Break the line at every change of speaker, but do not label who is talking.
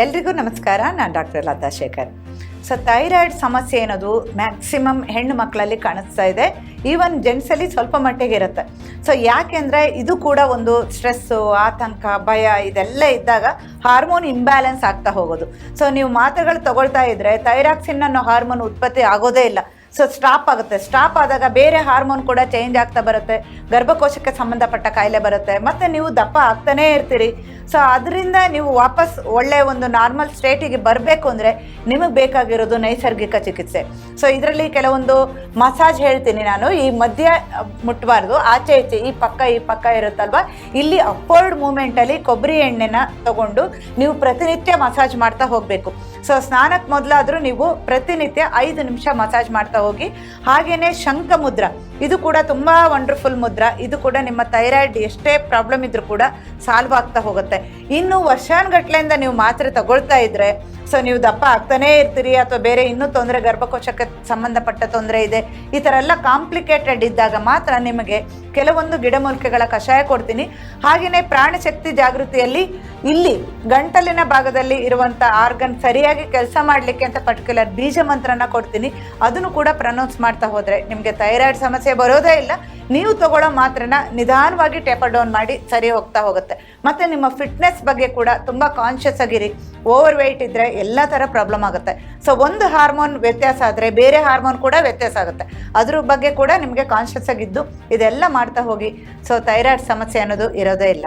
ಎಲ್ರಿಗೂ ನಮಸ್ಕಾರ, ನಾನು doctor Latha Shekhar. So thyroid ಸಮಸ್ಯೆ ಏನದು ಮ್ಯಾಕ್ಸಿಮಮ್ ಹೆಣ್ಣು ಮಕ್ಕಳಲ್ಲಿ ಕಾಣಿಸ್ತಾ ಇದೆ. ಈವನ್ ಜೆಂಟ್ಸಲ್ಲಿ ಸ್ವಲ್ಪ ಮಟ್ಟಿಗೆ ಇರುತ್ತೆ. ಸೊ ಯಾಕೆಂದರೆ ಇದು ಕೂಡ ಒಂದು ಸ್ಟ್ರೆಸ್ಸು ಆತಂಕ, ಭಯ ಇದೆಲ್ಲ ಇದ್ದಾಗ ಹಾರ್ಮೋನ್ ಇಂಬ್ಯಾಲೆನ್ಸ್ ಆಗ್ತಾ ಹೋಗೋದು. ಸೊ ನೀವು ಮಾತ್ರೆಗಳು ತಗೊಳ್ತಾ ಇದ್ದರೆ ಥೈರಾಕ್ಸಿನ್ ಅನ್ನೋ ಹಾರ್ಮೋನ್ ಉತ್ಪತ್ತಿ ಆಗೋದೇ ಇಲ್ಲ. ಸೊ ಸ್ಟಾಪ್ ಆಗುತ್ತೆ. ಸ್ಟಾಪ್ ಆದಾಗ ಬೇರೆ ಹಾರ್ಮೋನ್ ಕೂಡ ಚೇಂಜ್ ಆಗ್ತಾ ಬರುತ್ತೆ. ಗರ್ಭಕೋಶಕ್ಕೆ ಸಂಬಂಧಪಟ್ಟ ಕಾಯಿಲೆ ಬರುತ್ತೆ. ಮತ್ತು ನೀವು ದಪ್ಪ ಆಗ್ತಾನೇ ಇರ್ತೀರಿ. ಸೊ ಅದರಿಂದ ನೀವು ವಾಪಸ್ ಒಳ್ಳೆ ಒಂದು ನಾರ್ಮಲ್ ಸ್ಟೇಟಿಗೆ ಬರಬೇಕು ಅಂದರೆ ನಿಮಗೆ ಬೇಕಾಗಿರೋದು ನೈಸರ್ಗಿಕ ಚಿಕಿತ್ಸೆ. ಸೊ ಇದರಲ್ಲಿ ಕೆಲವೊಂದು ಮಸಾಜ್ ಹೇಳ್ತೀನಿ ನಾನು. ಈ ಮಧ್ಯ ಮುಟ್ಟಬಾರ್ದು ಆಚೆ ಈಚೆ, ಈ ಪಕ್ಕ ಈ ಪಕ್ಕ ಇರುತ್ತಲ್ವ? ಇಲ್ಲಿ ಅಪ್ವರ್ಡ್ ಮೂಮೆಂಟಲ್ಲಿ ಕೊಬ್ಬರಿ ಎಣ್ಣೆನ ತಗೊಂಡು ನೀವು ಪ್ರತಿನಿತ್ಯ ಮಸಾಜ್ ಮಾಡ್ತಾ ಹೋಗಬೇಕು. ಸೊ ಸ್ನಾನಕ್ಕೆ ಮೊದಲಾದರೂ ನೀವು ಪ್ರತಿನಿತ್ಯ ಐದು ನಿಮಿಷ ಮಸಾಜ್ ಮಾಡ್ತಾ ಹೋಗಿ ಹಾಗೆಯೇ ಶಂಖ ಮುದ್ರ. ಇದು ಕೂಡ ತುಂಬ ವಂಡರ್ಫುಲ್ ಮುದ್ರ. ಇದು ಕೂಡ ನಿಮ್ಮ ಥೈರಾಯ್ಡ್ ಎಷ್ಟೇ ಪ್ರಾಬ್ಲಮ್ ಇದ್ರೂ ಕೂಡ ಸಾಲ್ವ್ ಆಗ್ತಾ ಹೋಗುತ್ತೆ. ಇನ್ನು ವರ್ಷಾನುಗಟ್ಲೆಯಿಂದ ನೀವು ಮಾತ್ರೆ ತಗೊಳ್ತಾ ಇದ್ರೆ ಸೊ ನೀವು ದಪ್ಪ ಆಗ್ತಾನೇ ಇರ್ತೀರಿ ಅಥವಾ ಬೇರೆ ಇನ್ನೂ ತೊಂದರೆ, ಗರ್ಭಕೋಶಕ್ಕೆ ಸಂಬಂಧಪಟ್ಟ ತೊಂದರೆ ಇದೆ, ಈ ಥರ ಎಲ್ಲ ಕಾಂಪ್ಲಿಕೇಟೆಡ್ ಇದ್ದಾಗ ಮಾತ್ರ ನಿಮಗೆ ಕೆಲವೊಂದು ಗಿಡಮೂಲಿಕೆಗಳ ಕಷಾಯ ಕೊಡ್ತೀನಿ. ಹಾಗೆಯೇ ಪ್ರಾಣಶಕ್ತಿ ಜಾಗೃತಿಯಲ್ಲಿ ಇಲ್ಲಿ ಗಂಟಲಿನ ಭಾಗದಲ್ಲಿ ಇರುವಂಥ ಆರ್ಗನ್ ಸರಿಯಾಗಿ ಕೆಲಸ ಮಾಡಲಿಕ್ಕೆ ಅಂತ ಪರ್ಟಿಕ್ಯುಲರ್ ಬೀಜ ಮಂತ್ರನ ಕೊಡ್ತೀನಿ. ಅದನ್ನು ಕೂಡ ಪ್ರನೌನ್ಸ್ ಮಾಡ್ತಾ ಹೋದರೆ ನಿಮಗೆ ಥೈರಾಯ್ಡ್ ಸಮಸ್ಯೆ ಬರೋದೇ ಇಲ್ಲ. ನೀವು ತಗೊಳ್ಳೋ ಮಾತ್ರನ ನಿಧಾನವಾಗಿ ಟೇಪರ್ ಡೌನ್ ಮಾಡಿ ಸರಿ ಹೋಗ್ತಾ ಹೋಗುತ್ತೆ. ಮತ್ತು ನಿಮ್ಮ ಫಿಟ್ನೆಸ್ ಬಗ್ಗೆ ಕೂಡ ತುಂಬ ಕಾನ್ಷಿಯಸ್ ಆಗಿರಿ. ಓವರ್ ವೆಯ್ಟ್ ಇದ್ದರೆ ಎಲ್ಲ ಥರ ಪ್ರಾಬ್ಲಮ್ ಆಗುತ್ತೆ. ಸೊ ಒಂದು ಹಾರ್ಮೋನ್ ವ್ಯತ್ಯಾಸ ಆದರೆ ಬೇರೆ ಹಾರ್ಮೋನ್ ಕೂಡ ವ್ಯತ್ಯಾಸ ಆಗುತ್ತೆ. ಅದ್ರ ಬಗ್ಗೆ ಕೂಡ ನಿಮಗೆ ಕಾನ್ಷಿಯಸ್ ಆಗಿದ್ದು ಇದೆಲ್ಲ ಮಾಡ್ತಾ ಹೋಗಿ. ಸೊ ಥೈರಾಯ್ಡ್ ಸಮಸ್ಯೆ ಅನ್ನೋದು ಇರೋದೇ ಇಲ್ಲ.